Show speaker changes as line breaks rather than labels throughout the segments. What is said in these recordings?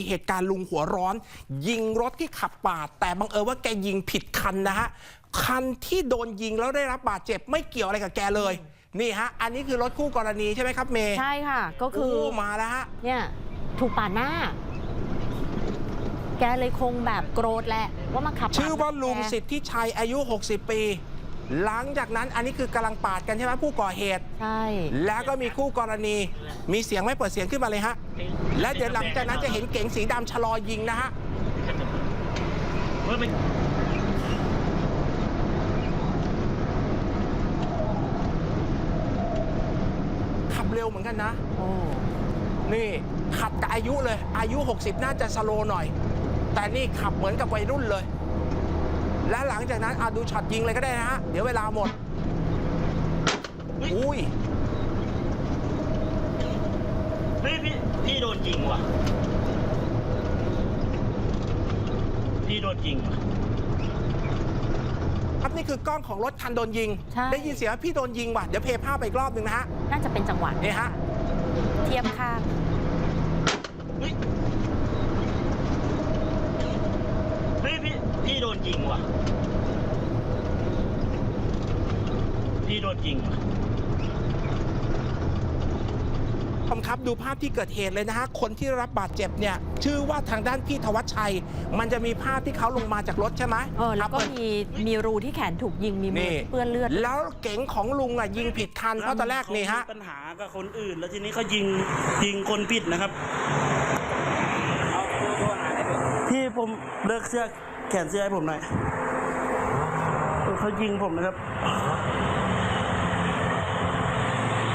มีเหตุการณ์ลุงหัวร้อน ยิงรถที่ขับปาด แต่บังเอิญว่าแกยิงผิดคันนะฮะ คันที่โดนยิงแล้วได้รับบาดเจ็บไม่เกี่ยวอะไรกับแกเลย นี่ฮะ อันนี้คือรถคู่กรณีใช่ไหมครับเมย์
ใช่ค่ะ ก็คือ
โมาแล้วฮะ
เนี่ยถูกปาดหน้า แกเลยคงแบบโกรธแหละว่ามาขับปด
ชื่อว่าลุง
แก
สิทธิชัยอายุ 60 ปี หลังจากนั้นอันนี้คือกำลังปาดกันใช่ไหมผู้ก่อเหตุ
ใช่
แล้วก็มีคู่กรณี มีเสียงไหม่เปิดเสียงขึ้นมาเลยฮะ และเดี๋ยวหลังจากนั้นจะเห็นเก๋งสีดำชะลอยิงนะฮะ
เฮ้ยไม่
ขับเร็วเหมือนกันนะ
โอ้
นี่ขับกับอายุเลย อายุ 60 น่าจะสโลว์หน่อย แต่นี่ขับเหมือนกับวัยรุ่นเลย และหลังจากนั้นอาดูช็อตยิงเลยก็ได้นะฮะ เดี๋ยวเวลาหมด อุ้ย
เฮ้ยพี่พี่โดนยิงว่ะ พี่โดนยิงว่ะ
ครับนี่คือกล้องของรถคันโดนยิง
ใช่
ได้ยินเสียงว่าพี่โดนยิงว่ะ เดี๋ยวเพย์ภาพไปอีกรอบหนึ่งนะฮะ
น่าจะเป็นจังหวะ
นี่ฮะ
เทียบข้าง
เฮ้ยเฮ้ย พี่พี่โดนยิงว่ะ พี่โดนยิงว่ะ
ผมครับดูภาพที่เกิดเหตุเลยนะฮะ คนที่ได้รับบาดเจ็บเนี่ย ชื่อว่าทางด้านพี่ธวัชชัย มันจะมีภาพที่เขาลงมาจากรถใช่ไหม
เออแล้วก็
ครับ
มีมีรูที่แขนถูกยิงมีมือ
นี่
ที่เปื้อนเลือด
แล้วเก๋งของลุงอะยิงผิดคันเพราะตอนแรกนี่ฮะ
เขามีปัญหากับคนอื่น แล้วทีนี้เขายิงยิงคนผิดนะครับ พี่ผมเลิกเสื้อแขนเสื้อให้ผมหน่อยเออเขายิงผมนะครับ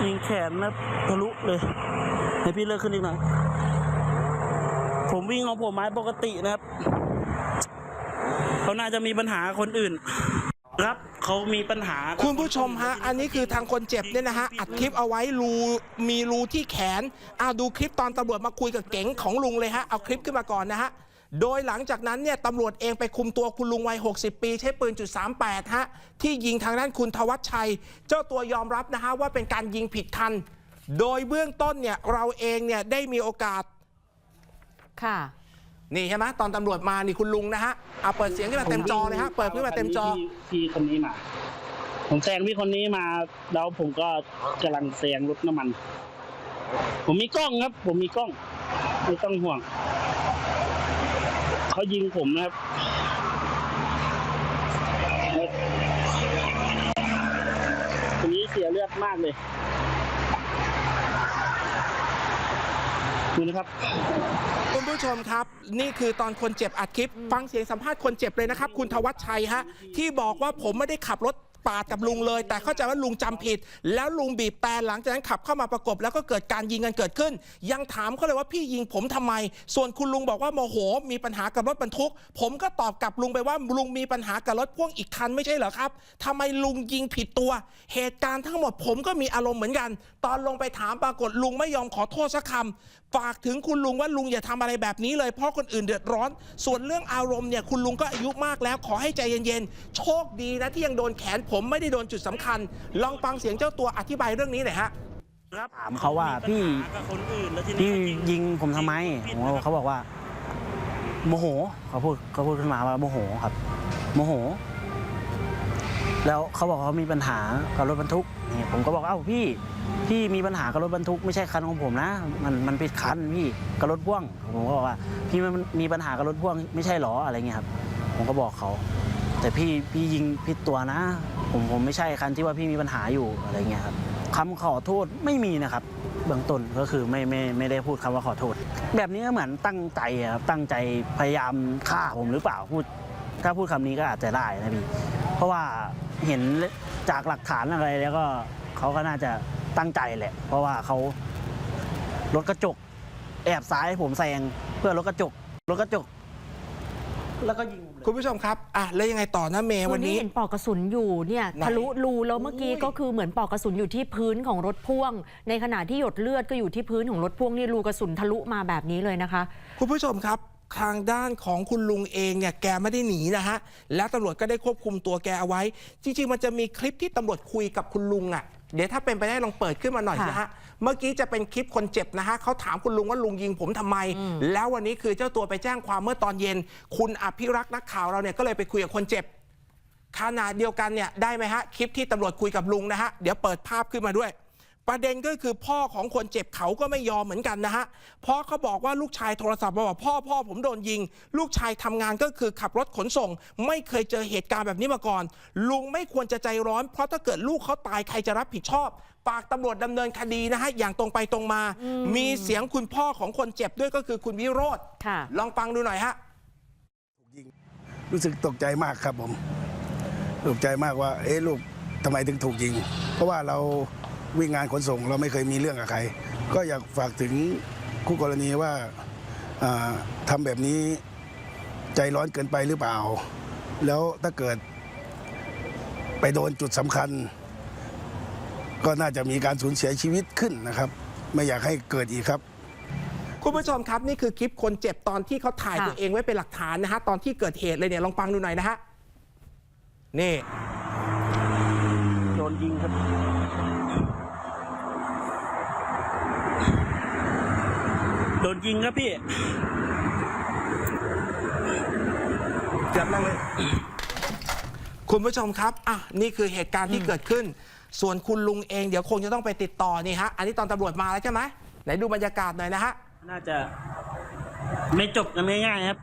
ยิงแขนนะทะลุเลย ให้พี่เลิกขึ้นอีกหน่อย ผมวิ่งของผมไม้ปกตินะครับ เขาน่าจะมีปัญหาคนอื่นครับเขามีปัญหากับ
คุณผู้ชมฮะ อันนี้คือทางคนเจ็บเนี่ยนะฮะ อัดคลิปเอาไว้รูมีรูที่แขนเอาดูคลิปตอนตำรวจมาคุยกับเก๋งของลุงเลยฮะ เอาคลิปขึ้นมาก่อนนะฮะ โดยหลังจากนั้นเนี่ยตำรวจเองไปคุมตัวคุณลุงวัย 60 ปี ใช้ปืนจุด38ฮะที่ยิงทางด้านคุณทวัชชัย เจ้าตัวยอมรับนะฮะว่าเป็นการยิงผิดคัน โดยเบื้องต้นเนี่ยเราเองเนี่ยได้มีโอกาส
ค่ะ
นี่ใช่ไหมตอนตำรวจมานี่คุณลุงนะฮะเอาเปิดเสียงขึ้นมาเต็มจอเลยฮะเปิดขึ้นมาเต็มจอ
พี่พี่คนนี้มาผมแซงพี่คนนี้มาแล้วผมก็กำลังแซงรถน้ำมัน ผมมีกล้องครับ ผมมีกล้องไม่ต้องห่วง เขายิงผมนะครับคนนี้เสียเลือดมากเลยดูนะครับ
คุณผู้ชมครับ นี่คือตอนคนเจ็บอัดคลิป ฟังเสียงสัมภาษณ์คนเจ็บเลยนะครับ คุณทวัชชัยฮะ ที่บอกว่าผมไม่ได้ขับรถ ปาดกับลุงเลย แต่เข้าใจว่าลุงจำผิด แล้วลุงบีบแต่หลังจากนั้นขับเข้ามาประกบ แล้วก็เกิดการยิงกันเกิดขึ้น ยังถามเขาเลยว่าพี่ยิงผมทำไม ส่วนคุณลุงบอกว่าโมโห มีปัญหากับรถบรรทุก ผมก็ตอบกลับลุงไปว่าลุงมีปัญหากับรถพ่วงอีกคันไม่ใช่เหรอครับทำไมลุงยิงผิดตัว เหตุการณ์ทั้งหมดผมก็มีอารมณ์เหมือนกัน ตอนลงไปถามปรากฏลุงไม่ยอมขอโทษสักคำฝากถึงคุณลุงว่าลุงอย่าทำอะไรแบบนี้เลยเพราะคนอื่นเดือดร้อน ส่วนเรื่องอารมณ์เนี่ยคุณลุงก็อายุมากแล้วขอให้ใจเย็นๆโชคดีนะที่ยังโดนแขนผมไม่ได้โดนจุดสำคัญ ลองฟังเสียงเจ้าตัวอธิบายเรื่องนี้หน่อยฮะ
ครับ
ถามเขาว่าพี่
มีปัญหากับคนอื่นแล้วทีนี้
พี่
เขา
ยิงผมทำไม
ผิด
ผม
นะ
ก็
ครับ
เขาบอกว่า โมโหเขาพูดเขาพูดขึ้นมาว่าโมโหครับ โมโห แล้วเขาบอกเขามีปัญหากับรถบรรทุกนี่ผมก็บอกเอ้าพี่พี่มีปัญหากับรถบรรทุกไม่ใช่คันของผมนะ มันมันผิดคันพี่กับรถพ่วงผมก็บอกว่า พี่มันมีปัญหากับรถพ่วงไม่ใช่หรออะไรเงี้ยครับ ผมก็บอกเขา แต่พี่พี่ยิงผิดตัวนะ ผมผมไม่ใช่คันที่ว่าพี่มีปัญหาอยู่อะไรเงี้ยครับคำขอโทษไม่มีนะครับ เบื้องต้นก็คือไม่ไม่ไม่ได้พูดคำว่าขอโทษ แบบนี้ก็เหมือนตั้งใจครับตั้งใจพยายามฆ่าผมหรือเปล่าพูด ถ้าพูดคำนี้ก็อาจจะได้นะพี่เพราะว่าเห็นจากหลักฐานอะไรแล้วก็เขาก็น่าจะตั้งใจแหละ เพราะว่าเขารถกระจก แอบซ้ายผมแซงเพื่อรถกระจกรถกระจก แล้วก็ยิง
คุณผู้ชมครับอะแล้วยังไงต่อนะเมย์
วั
วันน
นี้
นี้
เห็นปลอกกระสุนอยู่เนี่ย
ไหน
ทะลุรูแล้วเมื่อกี้
โอ้ย
ก็คือเหมือนปลอกกระสุนอยู่ที่พื้นของรถพ่วง ในขณะที่หยดเลือดก็อยู่ที่พื้นของรถพ่วงนี่รูกระสุนทะลุมาแบบนี้เลยนะคะ
คุณผู้ชมครับทางด้านของคุณลุงเองเนี่ยแกไม่ได้หนีนะฮะแล้วตำรวจก็ได้ควบคุมตัวแกเอาไว้ จริงๆ มันจะมีคลิปที่ตำรวจคุยกับคุณลุงอะ เดี๋ยวถ้าเป็นไปได้ลองเปิดขึ้นมาหน่อย
ค่ะ
นะฮะ เมื่อกี้จะเป็นคลิปคนเจ็บนะฮะเขาถามคุณลุงว่าลุงยิงผมทำไม แล้ววันนี้คือเจ้าตัวไปแจ้งความเมื่อตอนเย็น คุณอภิรักษ์นักข่าวเราเนี่ยก็เลยไปคุยกับคนเจ็บขณะเดียวกันเนี่ยได้ไหมฮะคลิปที่ตำรวจคุยกับลุงนะฮะเดี๋ยวเปิดภาพขึ้นมาด้วย ประเด็นก็คือพ่อของคนเจ็บเขาก็ไม่ยอมเหมือนกันนะฮะ เพราะเขาบอกว่าลูกชายโทรศัพท์มาบอกพ่อพ่อผมโดนยิง ลูกชายทำงานก็คือขับรถขนส่ง ไม่เคยเจอเหตุการณ์แบบนี้มาก่อน ลุงไม่ควรจะใจร้อน เพราะถ้าเกิดลูกเขาตายใครจะรับผิดชอบฝากตำรวจดำเนินคดีนะฮะ อย่างตรงไปตรงมา มีเสียงคุณพ่อของคนเจ็บด้วยก็คือคุณวิโรธ
ค่ะ
ลองฟังดูหน่อยฮะ
รู้สึกตกใจมากครับผมตกใจมากว่า เอ๊ะลูกทำไมถึงถูกยิง เพราะว่าเรา วิ่งงานขนส่งเราไม่เคยมีเรื่องกับใคร ก็อยากฝากถึงคู่กรณีว่าอ่าทำแบบนี้ใจร้อนเกินไปหรือเปล่า แล้วถ้าเกิดไปโดนจุดสำคัญ ก็น่าจะมีการสูญเสียชีวิตขึ้นนะครับ ไม่อยากให้เกิดอีกครับ
คุณผู้ชมครับนี่คือคลิปคนเจ็บตอนที่เขาถ่าย
ค่ะ
ตัวเองไว้เป็นหลักฐานนะฮะตอนที่เกิดเหตุเลยเนี่ยลองฟังดูหน่อยนะฮะนี่
โดนยิงครับ โดนยิงครับพี่
คุณผู้ชมครับ อะ นี่คือเหตุการณ์ที่เกิดขึ้น ส่วนคุณลุงเองเดี๋ยวคงจะต้องไปติดต่อนี่ฮะ อันนี้ตอนตำรวจมาแล้วใช่ไหมไหนดูบรรยากาศหน่อยนะฮะ
น่าจะไม่จบกันง่ายๆครับ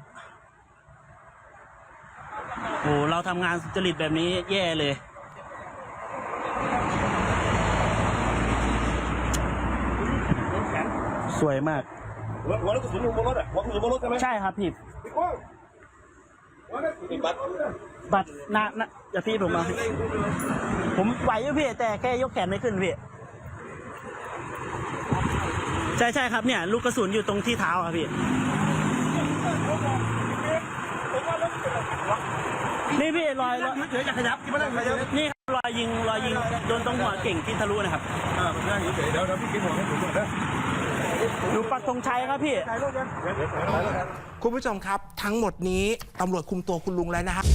โอ้เราทำงานสุจริตแบบนี้แย่เลยสวยมาก
หัวรถกระสุนอยู่บนรถอะหัวกระสุนบนรถใช่ไหม
ใช่ครับพี่
มีบัตร
บัตรนะนะอย่าพี่ผมมาผมไหวอยู่พี่แต่แค่ยกแขนไม่ขึ้นพี่ใช่ใช่ครับเนี่ย ลูกกระสุนอยู่ตรงที่เท้าครับพี่นี่พี่รอยรอย
เฉยๆอย่าขยับที่มานั่งขยับ
นี่ครับรอยยิงรอยยิงโดนตรงหัวเก่งที่ทะลุนะครับ
อ่านั่งเฉยๆเดี๋ยวเดี๋ยวพี่กินหัวให้ผมก่อนนะ
อยู่ ปักธงชัยครับพี่
คุณผู้ชมครับ ทั้งหมดนี้ตำรวจคุมตัวคุณลุงแล้วนะครับ